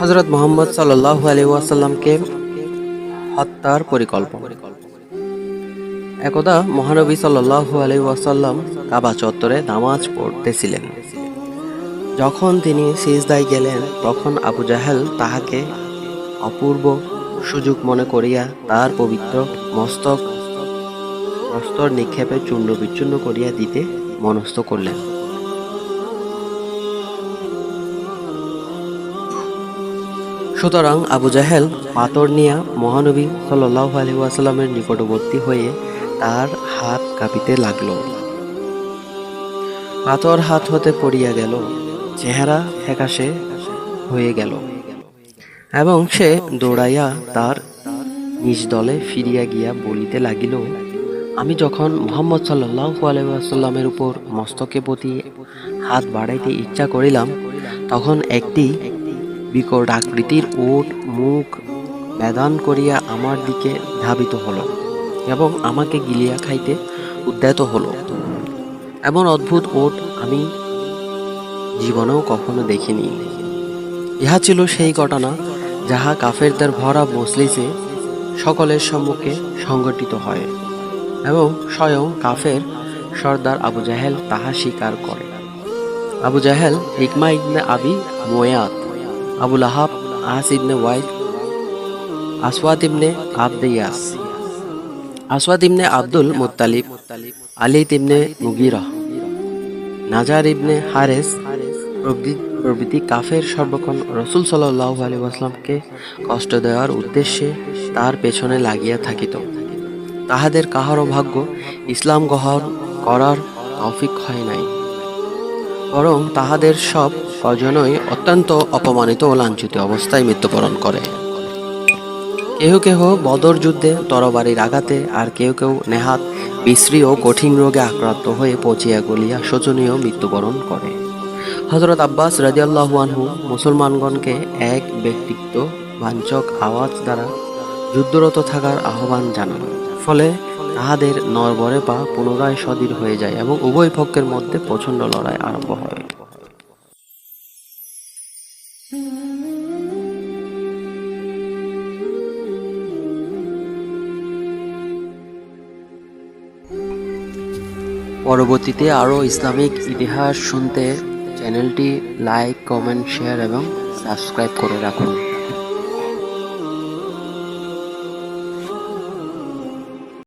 হজরত মোহাম্মদ সাল্লাহ আলী ওয়াসাল্লামকে হত্যার পরিকল্পনা। একদা মহানবী সাল্লাহ আলী ওয়াসাল্লাম কাবা চত্বরে নামাজ পড়তেছিলেন। যখন তিনি সিজদায় গেলেন, তখন আবু জাহেল তাহাকে অপূর্ব সুযোগ মনে করিয়া তার পবিত্র মস্তক প্রস্তর নিক্ষেপে চূর্ণ বিচ্ছুন্ন করিয়া দিতে মনস্থ করলেন। সুতরাং আবু জাহেল, পাথর নিয়া মহানবী সাল্লাহ আলী ওয়াসাল্লামের নিকটবর্তী হয়ে তার হাত কাঁপিতে লাগল। পাথর হাত হতে পড়িয়া গেল, চেহারা ফ্যাকাশে হয়ে গেল এবং সে দৌড়াইয়া তার নিজ দলে ফিরিয়া গিয়া বলিতে লাগিল, আমি যখন মোহাম্মদ সাল্লাহ আলাইসাল্লামের উপর মস্তকে প্রতি হাত বাড়াইতে ইচ্ছা করিলাম, তখন একটি বিকট আকৃতির ওট, মুখ বেদান করিয়া আমার দিকে ধাবিত হলো এবং আমাকে গিলিয়া খাইতে উদ্যত হলো। এমন অদ্ভুত ওট আমি জীবনেও কখনো দেখিনি। ইহা ছিল সেই ঘটনা যাহা কাফেরদের ভরা মজলিসে সকলের সম্মুখে সংগঠিত হয় এবং স্বয়ং কাফের সর্দার আবু জাহেল তাহা স্বীকার করে। আবু জাহেল ইকমা ইবনে আবি মোয়াত আবুল আহাব আস ইবনে ওয়াইদ আসওয়াদ ইবনে আবদিয়াস আসওয়াদ ইবনে আব্দুল মুত্তালিব আলী ইবনে মুগিরা নাজার ইবনে হারেস প্রভৃতি- প্রভৃতি কাফের সর্বক্ষণ রসুল সাল্লাহ আলী আসলামকে কষ্ট দেওয়ার উদ্দেশ্যে তার পেছনে লাগিয়া থাকিত। তাহাদের কাহারও ভাগ্য ইসলাম গ্রহণ করার তৌফিক হয় নাই। বরং তাহাদের সব কজনই অত্যন্ত অপমানিত ও লাঞ্ছিত অবস্থায় মৃত্যুবরণ করে। কেহ কেহ বদর যুদ্ধে, তরবারির আঘাতে, আর কেউ কেউ নেহাত বিশ্রী ও কঠিন রোগে আক্রান্ত হয়ে পচিয়া গলিয়া শোচনীয় মৃত্যুবরণ করে। হজরত আব্বাস রাজিয়াল্লাহু মুসলমানগণকে এক ব্যক্তিত্ব বাঞ্চক আওয়াজ দ্বারা যুদ্ধরত থাকার আহ্বান জানান। ফলে তাহাদের নরবরে পা পুনরায় সদৃঢ় হয়ে যায় এবং উভয় পক্ষের মধ্যে প্রচণ্ড লড়াই আরম্ভ হয়। পরবর্তীতে আরও ইসলামিক ইতিহাস শুনতে চ্যানেলটি লাইক, কমেন্ট, শেয়ার এবং সাবস্ক্রাইব করে রাখুন।